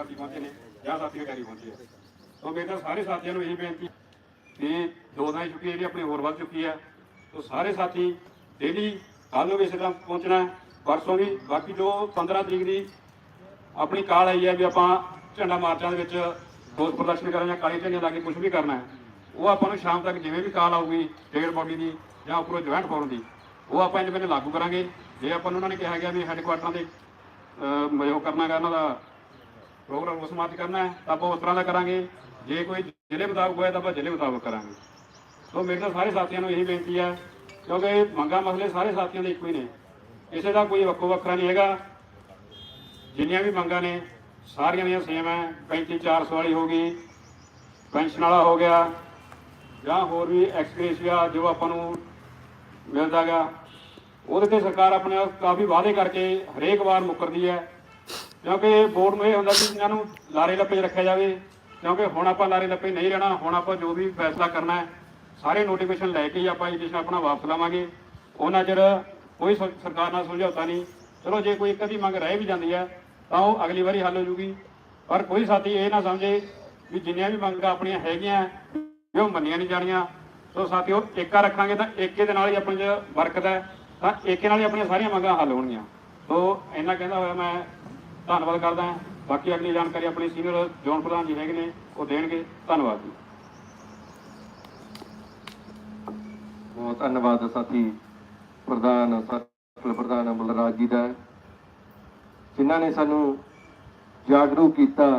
ਸਾਥੀ ਪਹੁੰਚੇ ਨੇ ਜਾਂ ਸਾਥੀ ਅਧਿਕਾਰੀ ਪਹੁੰਚੇ ਆ। ਸੋ ਮੇਰੇ ਸਾਰੇ ਸਾਥੀਆਂ ਨੂੰ ਇਹੀ ਬੇਨਤੀ ਕਿ ਦੋ ਦਿਨਾਂ ਦੀ ਛੁੱਟੀ ਜਿਹੜੀ ਆਪਣੀ ਹੋਰ ਵੱਧ ਚੁੱਕੀ ਹੈ ਸੋ ਸਾਰੇ ਸਾਥੀ ਡੇਲੀ ਕੱਲ੍ਹ ਨੂੰ ਵੀ ਇਸੇ ਤਰ੍ਹਾਂ ਪਹੁੰਚਣਾ ਪਰਸੋਂ ਵੀ ਬਾਕੀ ਜੋ 15 ਤਰੀਕ ਦੀ ਆਪਣੀ ਕਾਲ ਆਈ ਹੈ ਵੀ ਆਪਾਂ ਝੰਡਾ ਮਾਰਚਾਂ ਦੇ ਵਿੱਚ ਰੋਸ ਪ੍ਰਦਰਸ਼ਨ ਕਰਨਾ ਜਾਂ ਕਾਲੀ ਝੰਡੇ ਲਾ ਕੇ ਕੁਝ ਵੀ ਕਰਨਾ ਹੈ ਉਹ ਆਪਾਂ ਨੂੰ ਸ਼ਾਮ ਤੱਕ ਜਿਵੇਂ ਵੀ ਕਾਲ ਆਊਗੀ ਸਟੇਟ ਬੋਡੀ ਦੀ ਜਾਂ ਉੱਪਰੋਂ ਜੁਆਇੰਟ ਫੋਰਮ ਦੀ ਉਹ ਆਪਾਂ ਇੰਜ ਲਾਗੂ ਕਰਾਂਗੇ। ਜੇ ਆਪਾਂ ਨੂੰ ਉਹਨਾਂ ਨੇ ਕਿਹਾ ਗਿਆ ਵੀ ਹੈੱਡਕੁਆਟਰਾਂ ਦੇ ਅਹ, ਉਹ ਕਰਨਾ ਗਾ ਉਹਨਾਂ ਦਾ ਪ੍ਰੋਗਰਾਮ ਉਸ ਮਾਰਚ ਕਰਨਾ ਹੈ, ਤਾਂ ਆਪਾਂ ਉਸ ਤਰ੍ਹਾਂ ਦਾ ਕਰਾਂਗੇ। ਜੇ ਕੋਈ ਜ਼ਿਲ੍ਹੇ ਮੁਤਾਬਕ ਹੋਇਆ ਤਾਂ ਆਪਾਂ ਜ਼ਿਲ੍ਹੇ ਮੁਤਾਬਕ ਕਰਾਂਗੇ। ਸੋ ਮੇਰੇ ਤਾਂ ਸਾਰੇ ਸਾਥੀਆਂ ਨੂੰ ਇਹੀ ਬੇਨਤੀ ਹੈ, ਕਿਉਂਕਿ ਮੰਗਾ ਮਸਲੇ ਸਾਰੇ ਸਾਥੀਆਂ ਦੇ ਇੱਕੋ ਹੀ ਨੇ। ਕਿਸੇ ਦਾ ਕੋਈ ਵੱਖੋ ਵੱਖਰਾ ਨਹੀਂ ਹੈਗਾ। ਜਿੰਨੀਆਂ ਵੀ ਮੰਗਾਂ ਨੇ, ਸਾਰੀਆਂ ਦੀਆਂ ਸੇਮ ਹੈ। 35 400 ਵਾਲੀ ਹੋ ਗਈ, ਪੈਨਸ਼ਨ ਵਾਲਾ ਹੋ ਗਿਆ, ਜਾਂ ਹੋਰ ਵੀ ਐਕਸਪ੍ਰੈਸਿਆ ਜੋ ਆਪਾਂ ਨੂੰ ਮਿਲਦਾ ਗਾ ਉਹਦੇ ਤੇ ਸਰਕਾਰ ਆਪਣੇ ਕਾਫੀ ਵਾਅਦੇ ਕਰਕੇ ਹਰੇਕ ਵਾਰ ਮੁੱਕਰਦੀ ਹੈ। ਕਿਉਂਕਿ ਬੋਰਡ ਨੂੰ ਇਹ ਹੁੰਦਾ ਕਿ ਇਹਨਾਂ ਨੂੰ ਲਾਰੇ ਲੱਪੇ 'ਚ ਰੱਖਿਆ ਜਾਵੇ, ਕਿਉਂਕਿ ਹੁਣ ਆਪਾਂ ਲਾਰੇ ਲੱਪੇ ਨਹੀਂ ਰਹਿਣਾ, ਹੁਣ ਆਪਾਂ ਜੋ ਵੀ ਫੈਸਲਾ ਕਰਨਾ ਹੈ, ਸਾਰੇ ਨੋਟੀਫਿਕੇਸ਼ਨ ਲੈ ਕੇ ਹੀ ਆਪਾਂ ਐਜੂਕੇਸ਼ਨ ਆਪਣਾ ਵਾਪਸ ਲਾਵਾਂਗੇ। ਉਹਨਾਂ ਚਿਰ ਕੋਈ ਸ- ਸਰਕਾਰ ਨਾਲ ਸਮਝੌਤਾ ਨਹੀਂ। ਚਲੋ, ਜੇ ਕੋਈ ਇੱਕ ਅੱਧੀ ਮੰਗ ਰਹਿ ਵੀ ਜਾਂਦੀ ਹੈ, ਤਾਂ ਉਹ ਅਗਲੀ ਵਾਰੀ ਹੱਲ ਹੋ ਜੂਗੀ। ਪਰ ਕੋਈ ਸਾਥੀ ਇਹ ਨਾ ਸਮਝੇ ਵੀ ਜਿੰਨੀਆਂ ਵੀ ਮੰਗਾਂ ਆਪਣੀਆਂ ਹੈਗੀਆਂ ਵੀ ਉਹ ਮੰਨੀਆਂ ਨਹੀਂ ਜਾਣੀਆਂ। ਸੋ ਸਾਥੀਓ, ਏਕਾ ਰੱਖਾਂਗੇ ਤਾਂ ਏਕੇ ਦੇ ਨਾਲ ਹੀ ਆਪਣੇ 'ਚ ਬਰਕਤ ਹੈ, ਤਾਂ ਏਕੇ ਨਾਲ ਹੀ ਆਪਣੀਆਂ ਸਾਰੀਆਂ ਮੰਗਾਂ ਹੱਲ ਹੋਣਗੀਆਂ। ਸੋ ਇੰਨਾ ਕਹਿੰਦਾ ਹੋਇਆ ਮੈਂ ਧੰਨਵਾਦ ਕਰਦਾ ਹਾਂ। ਬਾਕੀ ਅਗਲੀ ਜਾਣਕਾਰੀ ਆਪਣੇ ਸੀਨੀਅਰ ਜ਼ੋਨ ਪ੍ਰਧਾਨ ਜੀ ਹੈਗੇ ਨੇ, ਉਹ ਦੇਣਗੇ। ਧੰਨਵਾਦ ਜੀ। ਬਹੁਤ ਧੰਨਵਾਦ ਸਾਥੀ ਪ੍ਰਧਾਨ ਸਰਕਲ ਪ੍ਰਧਾਨ ਬਲਰਾਜ ਜੀ ਦਾ। ਜਿਨ੍ਹਾਂ ਨੇ ਸਾਨੂੰ ਜਾਗਰੂਕ ਕੀਤਾ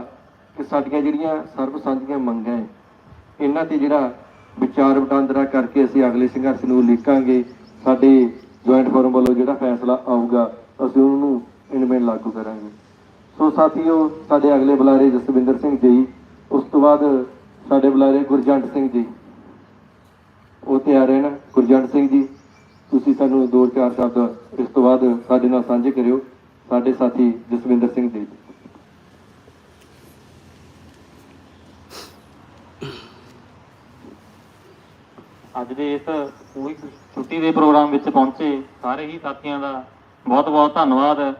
ਕਿ ਸਾਡੀਆਂ ਜਿਹੜੀਆਂ ਸਰਬ ਸਾਂਝੀਆਂ ਮੰਗਾਂ ਹੈ, ਇਹਨਾਂ ਤੇ ਜਿਹੜਾ ਵਿਚਾਰ ਵਟਾਂਦਰਾ ਕਰਕੇ ਅਸੀਂ ਅਗਲੇ ਸੰਘਰਸ਼ ਨੂੰ ਲਿਖਾਂਗੇ ਸਾਡੇ ਜੁਆਇੰਟ ਫੋਰਮ ਵੱਲੋਂ ਜਿਹੜਾ ਫੈਸਲਾ ਆਊਗਾ, ਅਸੀਂ ਉਹਨੂੰ ਇਨਮੇਨ ਲਾਗੂ ਕਰਾਂਗੇ। ਸੋ ਸਾਥੀਓ, ਸਾਡੇ ਅਗਲੇ ਬੁਲਾਰੇ ਜਸਵਿੰਦਰ ਸਿੰਘ ਜੀ, ਉਸ ਤੋਂ ਬਾਅਦ ਸਾਡੇ ਬੁਲਾਰੇ ਗੁਰਜੰਟ ਸਿੰਘ ਜੀ। ਉਹ ਤਿਆਰ ਰਹਿਣ, ਗੁਰਜੰਟ ਸਿੰਘ ਜੀ, ਤੁਸੀਂ ਸਾਨੂੰ ਦੋ ਚਾਰ ਸ਼ਬਦ ਇਸ ਤੋਂ ਬਾਅਦ ਸਾਡੇ ਨਾਲ ਸਾਂਝੇ ਕਰਿਓ, ਸਾਡੇ ਸਾਥੀ ਜਸਵਿੰਦਰ ਸਿੰਘ ਜੀ। ਅੱਜ ਦੇ ਇਸ ਪੂਰੀ ਛੁੱਟੀ ਦੇ ਪ੍ਰੋਗਰਾਮ ਵਿੱਚ ਪਹੁੰਚੇ ਸਾਰੇ ਹੀ ਸਾਥੀਆਂ ਦਾ ਬਹੁਤ ਬਹੁਤ ਧੰਨਵਾਦ।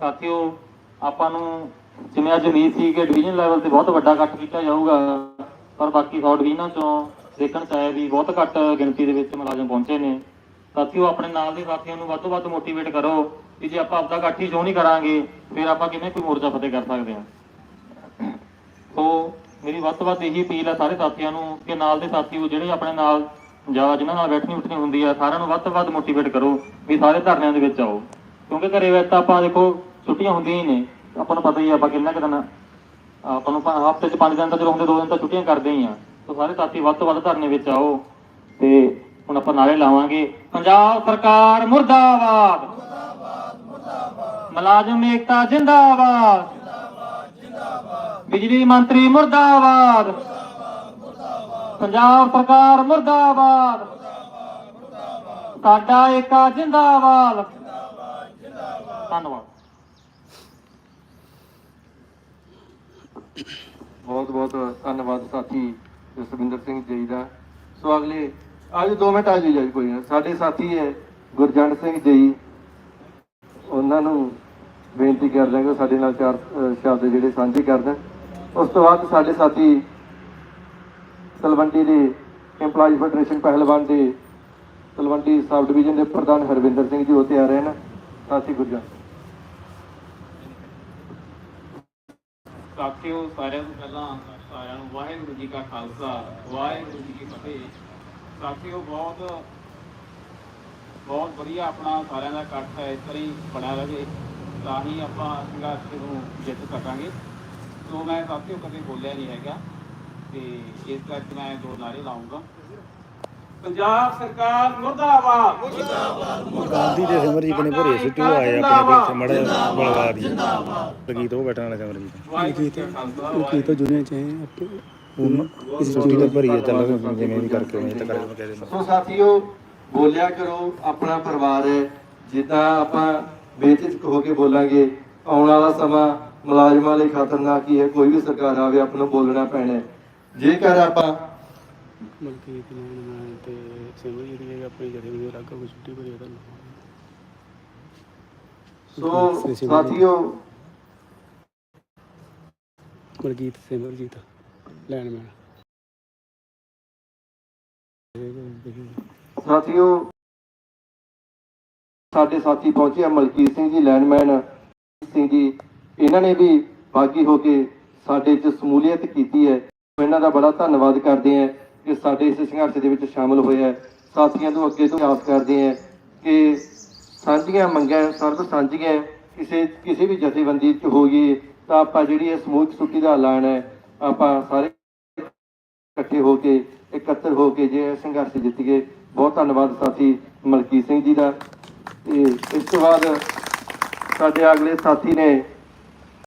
ਸਾਥੀਓ ਆਪਾਂ ਨੂੰ ਜਿਵੇਂ ਅੱਜ ਉਮੀਦ ਸੀ ਕਿ ਡਿਵੀਜ਼ਨ ਲੈਵਲ ਤੇ ਬਹੁਤ ਵੱਡਾ ਇਕੱਠ ਕੀਤਾ ਜਾਊਗਾ, ਪਰ ਬਾਕੀ 100 ਡਿਵੀਜ਼ਨਾਂ ਚੋਂ ਦੇਖਣ ਚ ਆਇਆ ਵੀ ਬਹੁਤ ਘੱਟ ਗਿਣਤੀ ਦੇ ਵਿੱਚ ਮੁਲਾਜ਼ਮ ਪਹੁੰਚੇ ਨੇ। ਸਾਥੀਓ, ਆਪਣੇ ਨਾਲ ਦੇ ਸਾਥੀਆਂ ਨੂੰ ਵੱਧ ਤੋਂ ਵੱਧ ਮੋਟੀਵੇਟ ਕਰੋ ਕਿ ਜੇ ਆਪਾਂ ਆਪਦਾ ਇਕੱਠ ਹੀ ਕਿਉਂ ਨਹੀਂ ਕਰਾਂਗੇ, ਫਿਰ ਆਪਾਂ ਕਿਵੇਂ ਕੋਈ ਮੋਰਚਾ ਫਤਿਹ ਕਰ ਸਕਦੇ ਹਾਂ। ਸੋ ਮੇਰੀ ਵੱਧ ਤੋਂ ਵੱਧ ਇਹੀ ਅਪੀਲ ਹੈ ਸਾਰੇ ਸਾਥੀਆਂ ਨੂੰ ਕਿ ਨਾਲ ਦੇ ਸਾਥੀ ਉਹ ਜਿਹੜੇ ਆਪਣੇ ਨਾਲ ਜਾਂ ਜਿਨ੍ਹਾਂ ਨਾਲ ਬੈਠਣੀ ਉੱਠਣੀ ਹੁੰਦੀ ਆ, ਸਾਰਿਆਂ ਨੂੰ ਵੱਧ ਤੋਂ ਵੱਧ ਮੋਟੀਵੇਟ ਕਰੋ ਵੀ ਸਾਰੇ ਧਰਨਿਆਂ ਦੇ ਵਿੱਚ ਆਓ। ਕਿਉਂਕਿ ਘਰੇ ਵਿੱਚ ਤਾਂ ਆਪਾਂ ਦੇਖੋ ਛੁੱਟੀਆਂ ਹੁੰਦੀਆਂ ਹੀ ਨੇ। ਆਪਾਂ ਨੂੰ ਪਤਾ ਹੀ ਆ, ਆਪਾਂ ਕਿੰਨਾ ਕੁ ਦਿਨ ਆਪਾਂ ਨੂੰ ਹਫ਼ਤੇ 'ਚ ਪੰਜ ਦਿਨ ਤਾਂ ਜਦੋਂ ਹੁੰਦੇ 2 ਦਿਨ ਤਾਂ ਛੁੱਟੀਆਂ ਕਰਦੇ ਹੀ ਆ। ਸੋ ਸਾਰੇ ਸਾਥੀ ਵੱਧ ਤੋਂ ਵੱਧ ਧਰਨੇ ਵਿੱਚ ਆਓ ਤੇ ਹੁਣ ਆਪਾਂ ਨਾਰੇ ਲਾਵਾਂਗੇ ਪੰਜਾਬ ਸਰਕਾਰ ਮੁਰਦਾਬਾਦ। ਮੁਲਾਜ਼ਮ ਏਕਤਾ ਜਿੰਦਾਬਾਦ। ਬਿਜਲੀ ਮੰਤਰੀ ਮੁਰਦਾਬਾਦ। ਪੰਜਾਬ ਸਰਕਾਰ ਮੁਰਦਾਬਾਦ। ਸਾਡਾ ਏਕਾ ਜਿੰਦਾਬਾਦ। ਧੰਨਵਾਦ। ਬਹੁਤ ਬਹੁਤ ਧੰਨਵਾਦ ਸਾਥੀ ਜਸਵਿੰਦਰ ਸਿੰਘ ਜੀ ਦਾ। ਸੋ ਅਗਲੇ, ਅੱਜ 2 ਮਿੰਟ ਆ ਜੀ ਜੀ ਕੋਈ ਨਾ। ਸਾਡੇ ਸਾਥੀ ਹੈ ਗੁਰਜੰਟ ਸਿੰਘ ਜੀ, ਉਹਨਾਂ ਨੂੰ ਬੇਨਤੀ ਕਰ ਦਾਂਗੇ ਸਾਡੇ ਨਾਲ ਚਾਰ ਸ਼ਬਦ ਜਿਹੜੇ ਸਾਂਝੇ ਕਰ ਦੇਣ ਉਸ ਤੋਂ ਬਾਅਦ ਸਾਡੇ ਸਾਥੀ ਤਲਵੰਡੀ ਦੇ EMPLOYEES ਫੈਡਰੇਸ਼ਨ ਪਹਿਲਵਾਨ ਦੇ ਤਲਵੰਡੀ ਸਬ ਡਿਵੀਜ਼ਨ ਦੇ ਪ੍ਰਧਾਨ ਹਰਵਿੰਦਰ ਸਿੰਘ ਜੀ ਉਹ 'ਤੇ ਆ ਰਹੇ ਨੇ ਸਾਥੀ ਗੁਰਜੰਟ। ਸਾਥੀਓ ਸਾਰਿਆਂ ਤੋਂ ਪਹਿਲਾਂ ਸਾਰਿਆਂ ਨੂੰ ਵਾਹਿਗੁਰੂ ਜੀ ਕਾ ਖਾਲਸਾ, ਵਾਹਿਗੁਰੂ ਜੀ ਕੀ ਫਤਿਹ। ਸਾਥੀਓ ਬਹੁਤ ਬਹੁਤ ਵਧੀਆ ਆਪਣਾ ਸਾਰਿਆਂ ਦਾ ਇਕੱਠ ਹੈ, ਇਸ ਤਰ੍ਹਾਂ ਹੀ ਬਣਿਆ ਰਹੇ। ਤਾਂ ਹੀ ਆਪਾਂ ਸੰਘਰਸ਼ ਨੂੰ ਜਿੱਤ ਸਕਾਂਗੇ। ਸੋ ਮੈਂ ਸਾਥੀਓ ਕਦੇ ਬੋਲਿਆ ਨਹੀਂ ਹੈਗਾ ਤੇ ਇਸ ਕਰਕੇ ਮੈਂ ਦੋ ਨਾਰੇ ਲਾਉਂਗਾ ਪੰਜਾਬ ਸਰਕਾਰ ਮੁਰਦਾਬਾਦ। ਗਾਂਧੀ ਦੇ ਸਿਮਰ ਜੀ ਬਣੇ ਭਰੇ ਸਿੱਟੂ ਆਏ ਆਪਣੇ ਕੋਲ ਇੱਥੇ ਮੜਾ ਬਲਵਾ ਦੀ ਲਗੀਤ ਉਹ ਬੈਠਣ ਵਾਲਾ ਸਿਮਰ ਜੀ ਵਾਹਿਗੁਰੂ ਜੀ ਕਾ ਖਾਲਸਾ ਕੀ ਤਾਂ ਦੁਨੀਆ ਚ ਹੈ। ਉਹ ਇਸ ਚੀਜ਼ ਦਾ ਭਰੀ ਹੈ। ਚੱਲ ਜਿਵੇਂ ਵੀ ਕਰਕੇ ਉਹਨੇ ਤਾਂ ਕਰਕੇ ਕਹਿ ਸੋ ਸਾਥੀਓ ਬੋਲਿਆ ਕਰੋ ਆਪਣਾ ਪਰਿਵਾਰ ਹੈ। ਜਿੱਦਾਂ ਆਪਾਂ ਬੇਚਿਜਕ ਹੋ ਕੇ ਬੋਲਾਂਗੇ ਆਉਣ ਵਾਲਾ ਸਮਾਂ ਮੁਲਾਜ਼ਮਾਂ ਲਈ ਖਤਰਨਾਕ ਹੀ ਹੈ। ਕੋਈ ਵੀ ਸਰਕਾਰ ਆਵੇ ਆਪਾਂ ਨੂੰ ਬੋਲਣਾ ਪੈਣਾ ਜੇਕਰ ਆਪਾਂ ਮਲਕੀਤ ਨੂੰ ਮੈਂ ਤੇ ਸਿਮਰ ਜੀ ਆਪਣੀ ਜਥੇ ਨੂੰ ਅਲੱਗ ਕੋਈ ਛੁੱਟੀ ਭਰੀ ਤਾਂ ਸੋ ਸਾਥੀਓ ਮਲਕੀਤ ਸਿਮਰਜੀਤ ਲੈਣਮੈਨ ਸਾਥੀਓ ਸਾਡੇ ਸਾਥੀ ਪਹੁੰਚੇ ਆ ਮਲਕੀਤ ਸਿੰਘ ਜੀ ਲੈਂਡਮੈਨ ਸਿੰਘ ਜੀ ਇਹਨਾਂ ਨੇ ਵੀ ਬਾਗੀ ਹੋ ਕੇ ਸਾਡੇ ਚ ਸਮੂਲੀਅਤ ਕੀਤੀ ਹੈ। ਇਹਨਾਂ ਦਾ ਬੜਾ ਧੰਨਵਾਦ ਕਰਦੇ ਹਾਂ। ਕਿ ਸਾਡੇ ਇਸ ਸੰਘਰਸ਼ ਦੇ ਵਿੱਚ ਸ਼ਾਮਲ ਹੋਏ ਹੈ ਸਾਥੀਆਂ ਤੋਂ ਅੱਗੇ ਤੋਂ ਆਸ ਕਰਦੇ ਹਾਂ ਕਿ ਸਾਂਝੀਆਂ ਮੰਗਾਂ ਸਰਬ ਸਾਂਝੀਆਂ ਕਿਸੇ ਕਿਸੇ ਵੀ ਜਥੇਬੰਦੀ ਚ ਹੋਈਏ, ਤਾਂ ਆਪਾਂ ਜਿਹੜੀ ਇਹ ਸਮੂਹਿਕ ਛੁੱਟੀ ਦਾ ਐਲਾਨ ਹੈ, ਆਪਾਂ ਸਾਰੇ ਇਕੱਠੇ ਹੋ ਕੇ, ਇਕੱਤਰ ਹੋ ਕੇ ਜੇ ਸੰਘਰਸ਼ ਜਿੱਤੀਏ ਬਹੁਤ ਧੰਨਵਾਦ ਸਾਥੀ ਮਲਕੀਤ ਸਿੰਘ ਜੀ ਦਾ। ਤੇ ਇਸ ਤੋਂ ਬਾਅਦ ਸਾਡੇ ਅਗਲੇ ਸਾਥੀ ਨੇ